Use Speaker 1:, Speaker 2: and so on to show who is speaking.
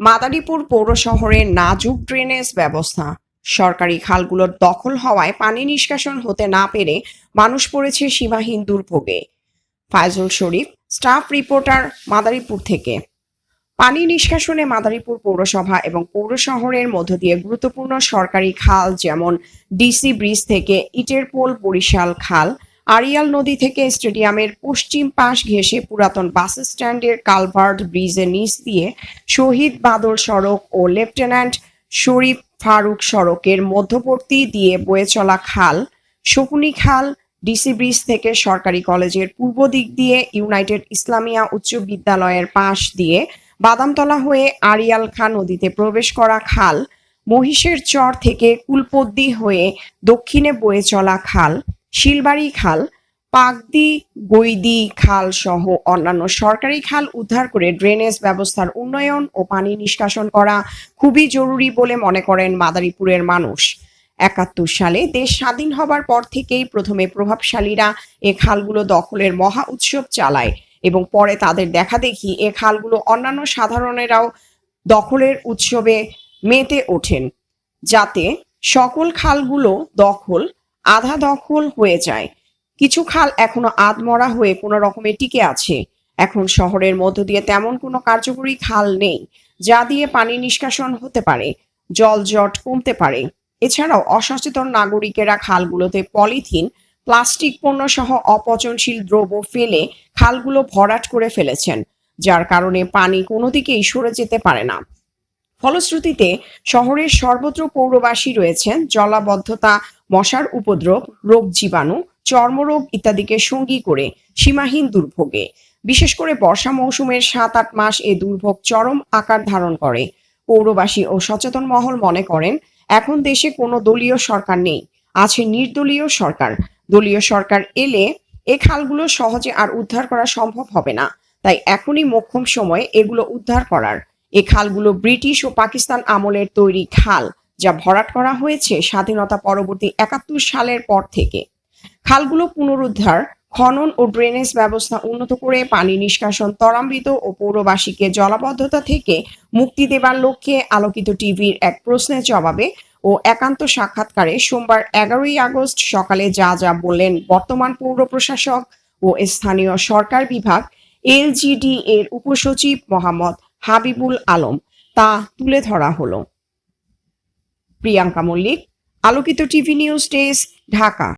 Speaker 1: মাদারীপুর পৌর শহরের নাজুক ড্রেনেজ ব্যবস্থা। সরকারি খালগুলোর দখল হওয়ায় পানি নিষ্কাশন হতে না পেরে মানুষ পড়েছে সীমাহীন দুর্ভোগে। ফায়জুল শরীফ, স্টাফ রিপোর্টার, মাদারীপুর থেকে। পানি নিষ্কাশনে মাদারীপুর পৌরসভা এবং পৌর শহরের মধ্য দিয়ে গুরুত্বপূর্ণ সরকারি খাল যেমন ডিসি ব্রিজ থেকে ইটের পোল, বরিশাল খাল আরিয়াল নদী থেকে স্টেডিয়ামের পশ্চিম পাশ ঘেঁষে পুরাতন বাস স্ট্যান্ডের কালভার্ট ব্রিজের নিচ দিয়ে শহীদ বাদল সড়ক ও লেফটেন্যান্ট শরীফ ফারুক সড়কের মধ্যবর্তী দিয়ে বয়ে চলা খাল, শকুনি খাল, ডিসি ব্রিজ থেকে সরকারি কলেজের পূর্ব দিক দিয়ে ইউনাইটেড ইসলামিয়া উচ্চ বিদ্যালয়ের পাশ দিয়ে বাদামতলা হয়ে আরিয়াল খা নদীতে প্রবেশ করা খাল, মহিষের চর থেকে কুলপদ্দি হয়ে দক্ষিণে বয়ে চলা খাল শিলবাড়ি খাল পাকদি গৈদি খাল সহ অন্যান্য সরকারি খাল উদ্ধার করে ড্রেনেজ ব্যবস্থার উন্নয়ন ও পানি নিষ্কাশন করা খুবই জরুরি বলে মনে করেন মাদারীপুরের মানুষ। একাত্তর সালে দেশ স্বাধীন হবার পর থেকেই প্রথমে প্রভাবশালীরা এ খালগুলো দখলের মহা উৎসব চালায় এবং পরে তাদের দেখা দেখি এ খালগুলো অন্যান্য সাধারণেরাও দখলের উৎসবে মেতে ওঠেন। যাতে সকল খালগুলো দখল আধা দখল হয়ে যায়। কিছু খাল এখনও আধমরা হয়ে কোনো রকমে টিকে আছে। এখন শহরের মধ্য দিয়ে তেমন কোনো কার্যকরী খাল নেই, যা দিয়ে পানি নিষ্কাশন হতে পারে, জল জট কমতে পারে। এছাড়াও অসচেতন নাগরিকেরা খালগুলোতে পলিথিন, প্লাস্টিক পণ্য সহ অপচনশীল দ্রব্য ফেলে খালগুলো ভরাট করে ফেলেছেন, যার কারণে পানি কোনো দিকেই সরে যেতে পারে না। ফলশ্রুতিতে শহরের সর্বত্র পৌরবাসী রয়েছেন, জলাবদ্ধতা মশার উপদ্রব, রোগ জীবাণু, চর্মরোগ ইত্যাদিকে সঙ্গী করে সীমাহীন দুর্ভোগে। বিশেষ করে বর্ষা মৌসুমের সাত আট মাস এ দুর্ভোগ চরম আকার ধারণ করে। পৌরবাসী ও সচেতন মহল মনে করেন, এখন দেশে কোনো দলীয় সরকার নেই। আছে নির্দলীয় সরকার। দলীয় সরকার এলে এ খালগুলো সহজে আর উদ্ধার করা সম্ভব হবে না। তাই এখনই মোক্ষম সময়ে এগুলো উদ্ধার করার। এ খালগুলো ব্রিটিশ ও পাকিস্তান আমলের তৈরি খাল। যা ভরাট করা হয়েছে স্বাধীনতা পরবর্তী একাত্তর সালের পর থেকে। খালগুলো পুনরুদ্ধার, খনন ও ড্রেনেজ ব্যবস্থা উন্নত করে পানি নিষ্কাশন, ত্বরান্বিত ও পৌরবাসীকে জলাবদ্ধতা থেকে মুক্তি দেবার লক্ষ্যে আলোকিত টিভির এক প্রশ্নের জবাবে ও একান্ত সাক্ষাৎকারে সোমবার এগারোই আগস্ট সকালে যা যা বললেন বর্তমান পৌর প্রশাসক ও স্থানীয় সরকার বিভাগ, এলজিডি এর উপসচিব মোহাম্মদ হাবিবুল আলম, তা তুলে ধরা হলো। প্রিয়াঙ্কা মল্লিক আলোকিত টিভি নিউজ ডেস্ক ঢাকা।